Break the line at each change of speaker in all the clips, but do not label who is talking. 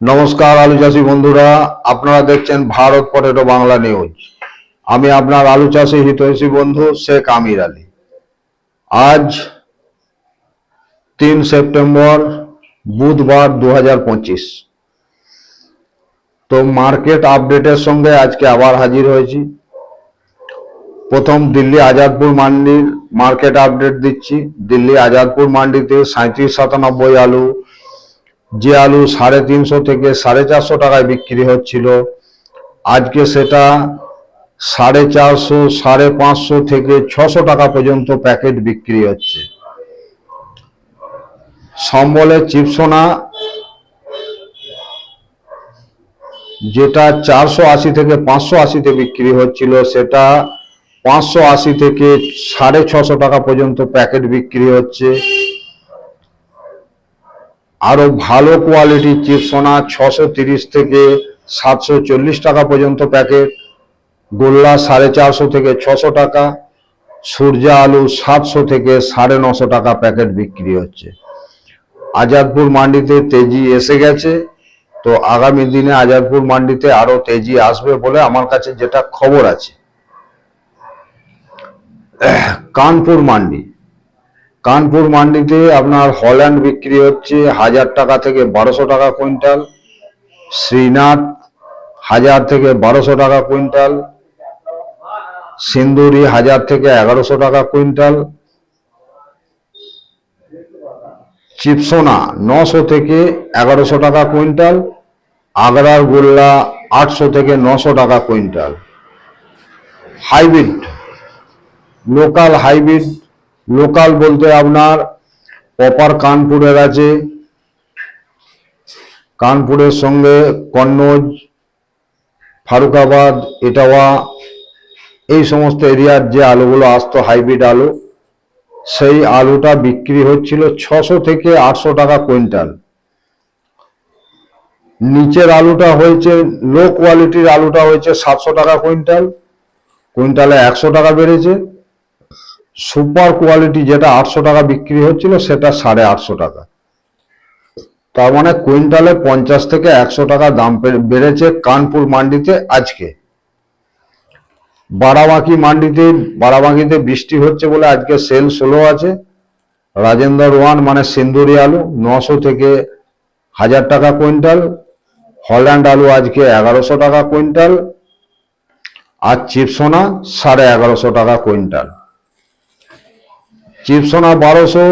নমস্কার আলু চাষী বন্ধুরা, আপনারা দেখছেন ভারত পটেটো বাংলা নিউজ। আমি আপনার আলু চাষী হিতৈষী বন্ধু শেখ আমির আলী। আজ তিন সেপ্টেম্বর, বুধবার দু হাজার পঁচিশ। তো মার্কেট আপডেটের সঙ্গে আজকে আবার হাজির হয়েছি। প্রথম দিল্লি আজাদপুর মান্ডির মার্কেট আপডেট দিচ্ছি। দিল্লি আজাদপুর মান্ডিতে সাঁত্রিশ সাতানব্বই আলু যে আলু সাড়ে তিনশো থেকে সাড়ে চারশো টাকায় বিক্রি হচ্ছিল, আজকে সেটা সাড়ে চারশো, সাড়ে পাঁচশো থেকে ছশো টাকা পর্যন্ত প্যাকেট বিক্রি হচ্ছে। সম্বলের চিপসোনা, যেটা চারশো আশি থেকে পাঁচশো আশিতে বিক্রি হচ্ছিল, সেটা পাঁচশো আশি থেকে সাড়ে ছশো টাকা পর্যন্ত প্যাকেট বিক্রি হচ্ছে। আরও ভালো কোয়ালিটির চিপসোনা ছশো তিরিশ থেকে সাতশো চল্লিশ টাকা পর্যন্ত প্যাকেট গোল্লা সাড়ে চারশো থেকে ছশো টাকা, সূর্যা আলু সাতশো থেকে সাড়ে নশো টাকা প্যাকেট বিক্রি হচ্ছে। আজাদপুর মান্ডিতে তেজি এসে গেছে, তো আগামী দিনে আজাদপুর মান্ডিতে আরও তেজি আসবে বলে আমার কাছে যেটা খবর আছে। কানপুর মান্ডি। কানপুর মান্ডিতে আপনার হল্যান্ড বিক্রি হচ্ছে হাজার টাকা থেকে বারোশো টাকা কুইন্টাল, শ্রীনাথ হাজার থেকে বারোশো টাকা কুইন্টাল, সিন্দুরি হাজার থেকে এগারোশো টাকা কুইন্টাল, চিপসোনা নশো থেকে এগারোশো টাকা কুইন্টাল, আগ্রার গোল্লা আটশো থেকে নশো টাকা quintal. Hybrid, local hybrid local বলতে আপনার প্রপার কানপুরের আছে। কানপুরের সঙ্গে কন্নৌজ ফারুকাবাদ, এটাওয়া, এই সমস্ত এরিয়ার যে আলুগুলো, আসতো হাইব্রিড আলু, সেই আলুটা বিক্রি হচ্ছিল ছশো থেকে আটশো টাকা কুইন্টাল। নিচের আলুটা হয়েছে, লো কোয়ালিটির আলুটা হয়েছে সাতশো টাকা কুইন্টাল। কুইন্টালে একশো টাকা বেড়েছে। সুপার কোয়ালিটি যেটা আটশো টাকা বিক্রি হচ্ছিল, সেটা সাড়ে আটশো টাকা। তার মানে কুইন্টালে পঞ্চাশ থেকে একশো টাকা দাম বেড়েছে কানপুর মান্ডিতে আজকে। বারাবাঁকি মান্ডিতে, বারাবাঁকিতে বৃষ্টি হচ্ছে বলে আজকে সেল স্লো আছে। রাজেন্দ্র ওয়ান মানে সিন্দুরি আলু, নশো থেকে হাজার টাকা কুইন্টাল। হল্যান্ড আলু আজকে এগারোশো টাকা কুইন্টাল। আর চিপসোনা সাড়ে এগারোশো টাকা কুইন্টাল। চিপসোনা বারোশো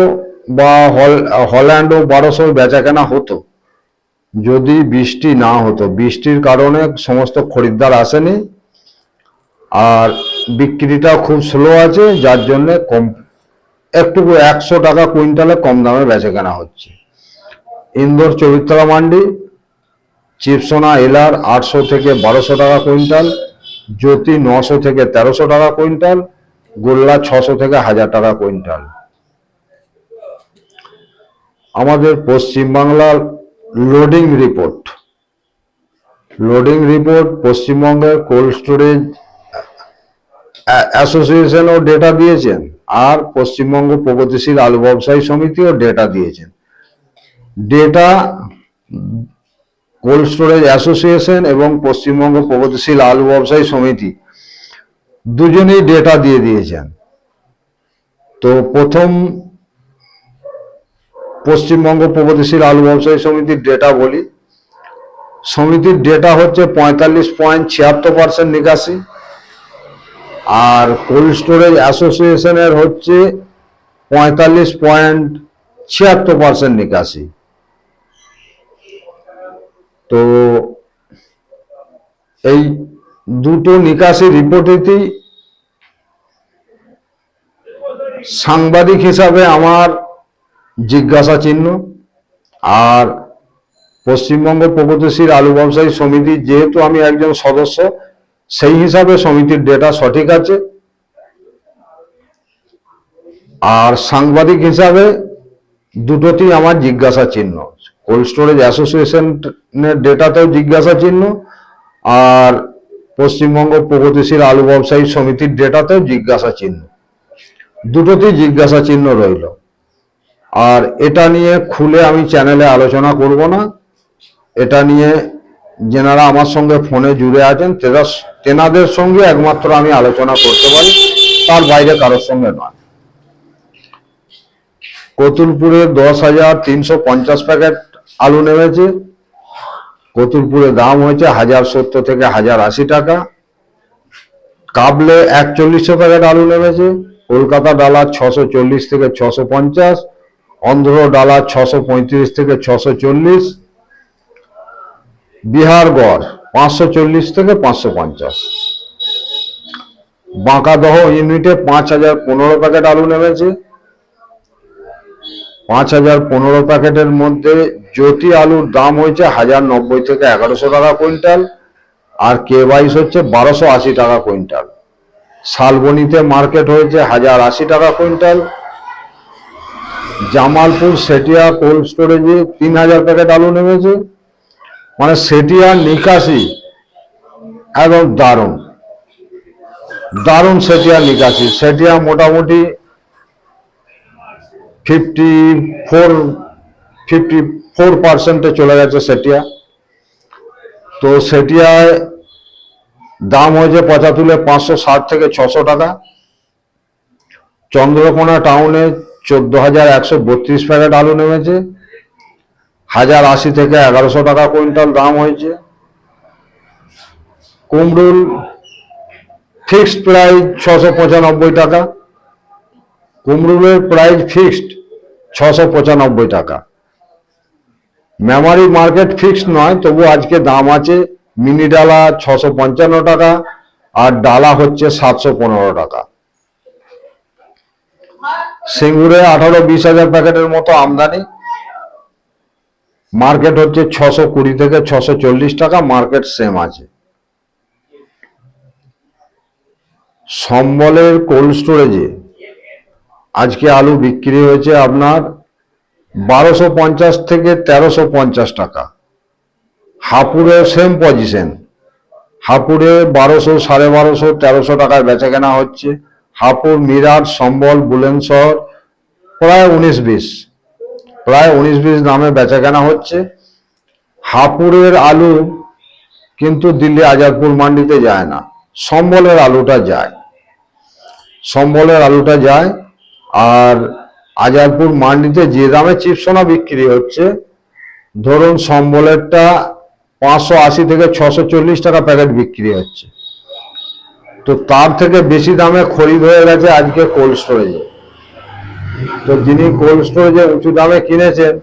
বা হল হল্যান্ডও বারোশো বেচা কেনা হতো। যদি বৃষ্টি না হতো, বৃষ্টির কারণে সমস্ত খরিদ্দার আসেনি। আর বিক্রিটা খুব স্লো আছে, যার জন্য কম, একটু একশো টাকা কুইন্টালে কম দামে বেচা কেনা হচ্ছে। ইন্দোর চৌত্তরা মান্ডি, চিপসোনা এলার আটশো থেকে বারোশো টাকা কুইন্টাল, জ্যোতি নশো থেকে তেরোশো টাকা কুইন্টাল গোল্লা ছশো থেকে হাজার টাকা কুইন্টাল। আমাদের পশ্চিমবাংলার লোডিং রিপোর্ট। লোডিং রিপোর্ট পশ্চিমবঙ্গের কোল্ড স্টোরেজ অ্যাসোসিয়েশনও ডেটা দিয়েছেন, আর পশ্চিমবঙ্গ প্রগতিশীল আলু ব্যবসায়ী সমিতিও ডেটা দিয়েছেন। ডেটা কোল্ড স্টোরেজ অ্যাসোসিয়েশন এবং পশ্চিমবঙ্গ প্রগতিশীল আলু ব্যবসায়ী সমিতি দুজনেই ডেটা দিয়ে দিয়েছেন। তো প্রথম পশ্চিমবঙ্গ প্রগতিশীল আলু ব্যবসায়ী সমিতির ডেটা বলি। সমিতির ডেটা হচ্ছে পঁয়তাল্লিশ পয়েন্ট ছিয়াত্তর পার্সেন্ট নিকাশি। আর কোল্ড স্টোরেজ অ্যাসোসিয়েশনের হচ্ছে পঁয়তাল্লিশ পয়েন্ট ছিয়াত্তর পার্সেন্ট নিকাশি। তো এই দুটো নিকাশি রিপোর্টেতেই সাংবাদিক হিসাবে আমার জিজ্ঞাসা চিহ্ন আর পশ্চিমবঙ্গ প্রগতিশীল আলু ব্যবসায়ী সমিতির যেহেতু আমি একজন সদস্য, সেই হিসাবে সমিতির ডেটা সঠিক আছে। আর সাংবাদিক হিসাবে দুটোতেই আমার জিজ্ঞাসা চিহ্ন। কোল্ড স্টোরেজ অ্যাসোসিয়েশনের ডেটাতেও জিজ্ঞাসা চিহ্ন আর পশ্চিমবঙ্গ প্রগতিশীল আলু ব্যবসায়ী সমিতির ডেটাতেও জিজ্ঞাসা চিহ্ন। দুটোতেই জিজ্ঞাসা চিহ্ন রইল। আর এটা নিয়ে খুলে আমি চ্যানেলে আলোচনা করব না। এটা নিয়ে যেনারা আমার সঙ্গে ফোনে জুড়ে আছেন, তেরা তেনাদের সঙ্গে একমাত্র আমি আলোচনা করতে পারি, তার বাইরে কারোর সঙ্গে নয়। কতুলপুরে দশ হাজার তিনশো পঞ্চাশ প্যাকেট আলু নেমেছে। কতুলপুরে দাম হয়েছে হাজার সত্তর থেকে হাজার আশি টাকা। কাবলে একচল্লিশশো প্যাকেট আলু নেমেছে। কলকাতা ডালার ছশো চল্লিশ থেকে ছশো পঞ্চাশ, অন্ধ্র ডালার ছশো পঁয়ত্রিশ থেকে ছশো চল্লিশ, বিহার গড় পাঁচশো চল্লিশ থেকে পাঁচশো পঞ্চাশ। বাঁকাদহ ইউনিটে পাঁচ হাজার পনেরো প্যাকেট আলু নেমেছে। পাঁচ হাজার পনেরো প্যাকেটের মধ্যে জ্যোতি আলুর দাম হয়েছে হাজার নব্বই থেকে এগারোশো টাকা কুইন্টাল, আর কে বাইশ হচ্ছে বারোশো আশি টাকা কুইন্টাল। শালবনিতে মার্কেট হয়েছে হাজার আশি টাকা কুইন্টাল। জামালপুর সেটিয়া কোল্ড স্টোরেজে তিন হাজার প্যাকেট আলু নেমেছে। মানে সেটিয়া নিকাশি এবং দারুণ। দারুণ সেটিয়া নিকাশি। সেটিয়া মোটামুটি ফিফটি ফোর ফিফটি ফোর পার্সেন্টে চলে গেছে সেটিয়া। তো সেটিয়ায় দাম হয়েছে পঁচাতুলে পাঁচশো ষাট থেকে ছশো টাকা। চন্দ্রকোনা টাউনে চোদ্দ হাজার একশো বত্রিশ প্যাকেট আলু নেমেছে। হাজার আশি থেকে এগারোশো টাকা কুইন্টাল দাম হয়েছে। কুমরুল ফিক্সড প্রাইস ছশো পঁচানব্বই টাকা। কুমরুলের প্রাইস ফিক্সড ছশো পঁচানব্বই টাকা। মেমারি মার্কেট ফিক্সড নয়, তবু আজকে দাম আছে মিনি ডালা ছশো পঞ্চান্ন টাকা আর ডালা হচ্ছে সাতশো পনেরো টাকা। সিঙ্গুরে আঠারো বিশ হাজার প্যাকেটের মতো আমদানি। মার্কেট হচ্ছে ছশো কুড়ি থেকে ছশো চল্লিশ টাকা, মার্কেট সেম আছে। সম্বলের কোল্ড স্টোরেজে আজকে আলু বিক্রি হয়েছে আপনার বারোশো পঞ্চাশ থেকে তেরোশো পঞ্চাশ টাকা। হাপুরে সেম পজিশন হাপুরে বারোশো, সাড়ে বারোশো, তেরোশো টাকায় বেচা কেনা হচ্ছে। হাপুর, মিরাট, সম্বল বুলেনশহর প্রায় উনিশ বিশ। প্রায় উনিশ বিশ দামে বেচা কেনা হচ্ছে। হাপুরের আলু কিন্তু দিল্লি আজাদপুর মান্ডিতে যায় না। সম্বলের আলুটা যায়। সম্বলের আলুটা যায় আর আজাদপুর মান্ডিতে যে দামে চিপসোনা বিক্রি হচ্ছে, ধরুন সম্বলেরটা পাঁচশো আশি থেকে ছশো চল্লিশ টাকা প্যাকেট বিক্রি হচ্ছে। তো তার থেকে বেশি দামে খরিদ হয়ে গেছে আজকে কোল্ড স্টোরেজে। তো যিনি কোল্ড স্টোরেজে উঁচু দামে কিনেছেন,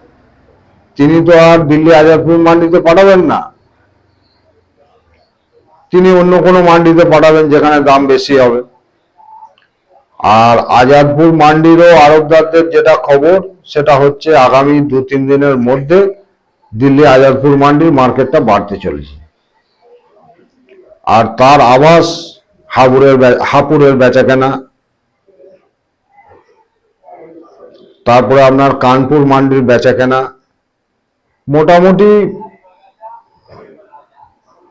তিনি তো আর দিল্লি আজাদপুর মান্ডিতে পাঠাবেন না। তিনি অন্য কোনো মান্ডিতে পাঠাবেন যেখানে দাম বেশি হবে। আর আজাদপুর মান্ডিরও আড়তদারদের যেটা খবর, সেটা হচ্ছে আগামী দু তিন দিনের মধ্যে দিল্লি আজাদপুর মান্ডির মার্কেটটা বাড়তে চলেছে। আর তার আবাস হাবুরের হাপুরের বেচাকেনা। তারপরে আপনার কানপুর মান্ডির বেচাকেনা। মোটামুটি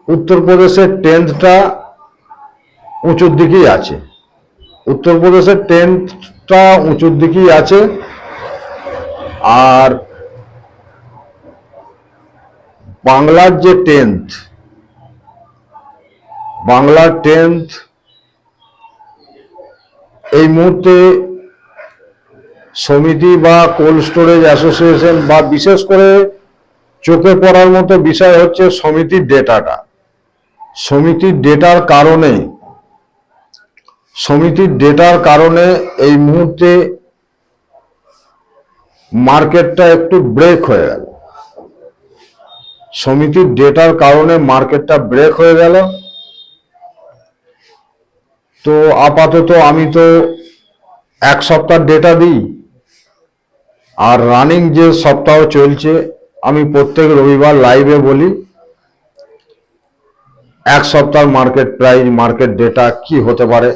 উত্তরপ্রদেশের টেন্থটা উঁচুর দিকেই আছে। উত্তরপ্রদেশের টেন্থটা উঁচুর দিকেই আছে। আর বাংলার যে টেন্থ বাংলার টেন্থ এই মুহূর্তে সমিতি বা কোল্ড স্টোরেজ অ্যাসোসিয়েশন বা বিশেষ করে চোখে পড়ার মতো বিষয় হচ্ছে সমিতির ডেটাটা। সমিতির ডেটার কারণে, সমিতির ডেটার কারণে এই মুহূর্তে মার্কেটটা একটু ব্রেক হয়ে গেল। সমিতির ডেটার কারণে মার্কেটটা ব্রেক হয়ে গেল। তো আপাতত আমি তো এক সপ্তাহ ডেটা দিই, আর রানিং যে সপ্তাহ চলছে, আমি প্রত্যেক রবিবার লাইভে বলি, এক সপ্তাহ মার্কেট প্রাইস মার্কেট ডেটা কি হতে পারে,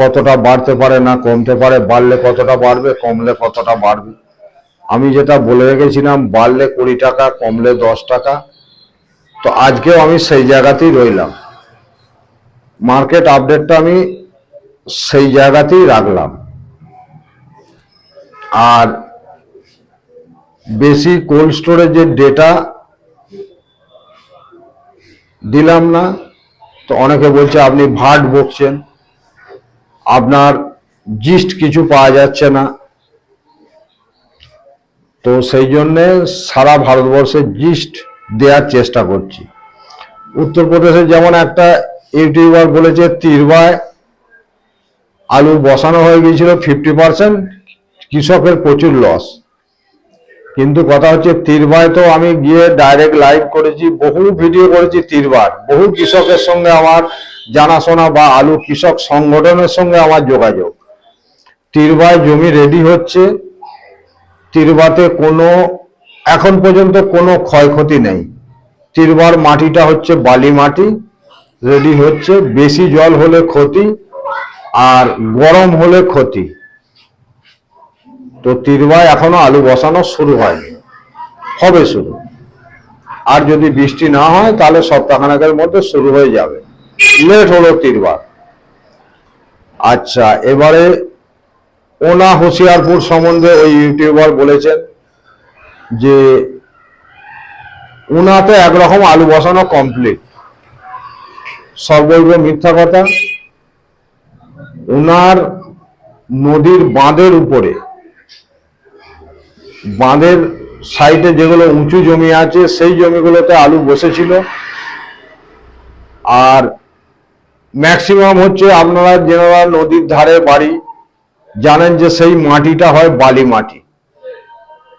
কতটা বাড়তে পারে না কমতে পারে, বাড়লে কতটা বাড়বে, কমলে কতটা বাড়বে। আমি যেটা বলে রেখেছিলাম, বাড়লে কুড়ি টাকা, কমলে দশ টাকা, তো আজকেও আমি সেই জায়গাতেই রইলাম। মার্কেট আপডেটটা আমি সেই জায়গাতেই রাখলাম। আর বেশি কোল্ড স্টোরেজের ডেটা দিলাম না, তো অনেকে বলছে আপনি ভাট বকছেন, আপনার জিস্ট কিছু পাওয়া যাচ্ছে না। তো সেই জন্যে সারা ভারতবর্ষে জিস্ট দেওয়ার চেষ্টা করছি। উত্তরপ্রদেশে যেমন একটা ইউটিউবার বলেছে, তিরবায় আলু বসানো হয়ে গিয়েছিল ফিফটি পার্সেন্ট কৃষকের প্রচুর লস কিন্তু কথা হচ্ছে, তিরবায় তো আমি গিয়ে ডাইরেক্ট লাইভ করেছি, বহু ভিডিও করেছি তিরবার। বহু কৃষকের সঙ্গে আমার জানাশোনা বা আলু কৃষক সংগঠনের সঙ্গে আমার যোগাযোগ। তিরবায় জমি রেডি হচ্ছে তিরবাতে কোনো, এখন পর্যন্ত কোনো ক্ষয়ক্ষতি নেই। তিরবার মাটিটা হচ্ছে বালি মাটি রেডি হচ্ছে, বেশি জল হলে ক্ষতি আর গরম হলে ক্ষতি। তো তিরবায় এখনও আলু বসানো শুরু হয়নি। হবে শুরু। আর যদি বৃষ্টি না হয়, তাহলে সপ্তাহখানেকের মধ্যে শুরু হয়ে যাবে। লেট হলো তিরবার। আচ্ছা এবারে ওনা হোশিয়ারপুর সম্বন্ধে ওই ইউটিউবার বলেছেন যে উনাতে একরকম আলু বসানো কমপ্লিট সব বলব মিথ্যা কথা। উনার নদীর বাঁধের উপরে, বাঁধের সাইডে যেগুলো উঁচু জমি আছে, সেই জমিগুলোতে আলু বসেছিল। আর ম্যাক্সিমাম হচ্ছে আপনারা যেনারা নদীর ধারে বাড়ি জানেন যে সেই মাটিটা হয় বালি মাটি।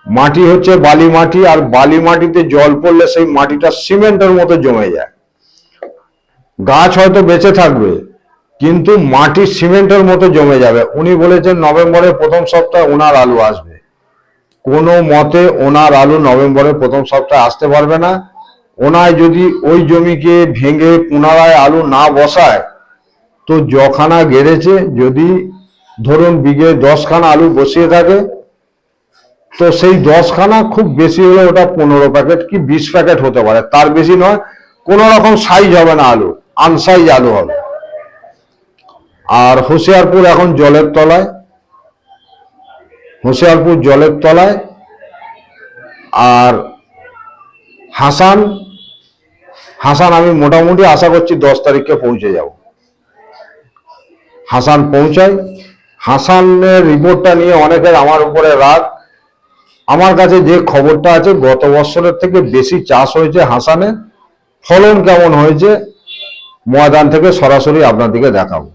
মাটি হচ্ছে বালি মাটি আর বালি মাটিতে জল পড়লে সেই মাটিটা সিমেন্টের মতো জমে যায়। গাছ হয়তো বেঁচে থাকবে, কিন্তু মাটি সিমেন্টের মতো জমে যাবে। উনি বলেছেন নভেম্বরের প্রথম সপ্তাহে ওনার আলু আসবে। কোনো মতে ওনার আলু নভেম্বরের প্রথম সপ্তাহে আসতে পারবে না। ওনায় যদি ওই জমিকে ভেঙে পুনরায় আলু না বসায়, তো যখানা গেড়েছে। যদি ধরুন বিঘে দশখানা আলু বসিয়ে থাকে, তো সেই দশখানা খুব বেশি হলে ওটা পনেরো প্যাকেট কি বিশ প্যাকেট হতে পারে। তার বেশি নয় কোন রকম সাইজ হবে না আলু আনসাইজ আলু হবে। আর হোশিয়ারপুর এখন জলের তলায়, হোশিয়ারপুর জলের তলায়, আর হাসান হাসান আমি মোটামুটি আশা করছি দশ তারিখে পৌঁছে যাব। হাসান পৌঁছায় হাসানের রিপোর্টটা নিয়ে অনেকের আমার উপরে রাগ। আমার কাছে যে খবরটা আছে, গত বছরের থেকে বেশি চাষ হয়েছে হাসানে। ফলন কেমন হয়েছে, ময়দান থেকে সরাসরি আপনাদেরকে দেখাবো।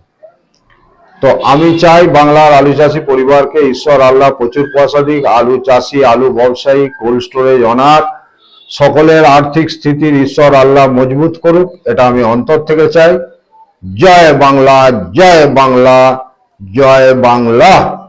তো আমি চাই বাংলার আলু চাষি পরিবারকে, ঈশ্বর, আল্লাহ, প্রচুর পয়সা দিক। আলু চাষি, আলু ব্যবসায়ী কোল্ড স্টোরেজ অনার সকলের আর্থিক স্থিতির ঈশ্বর, আল্লাহ মজবুত করুক, এটা আমি অন্তর থেকে চাই। জয় বাংলা জয় বাংলা। জয় বাংলা।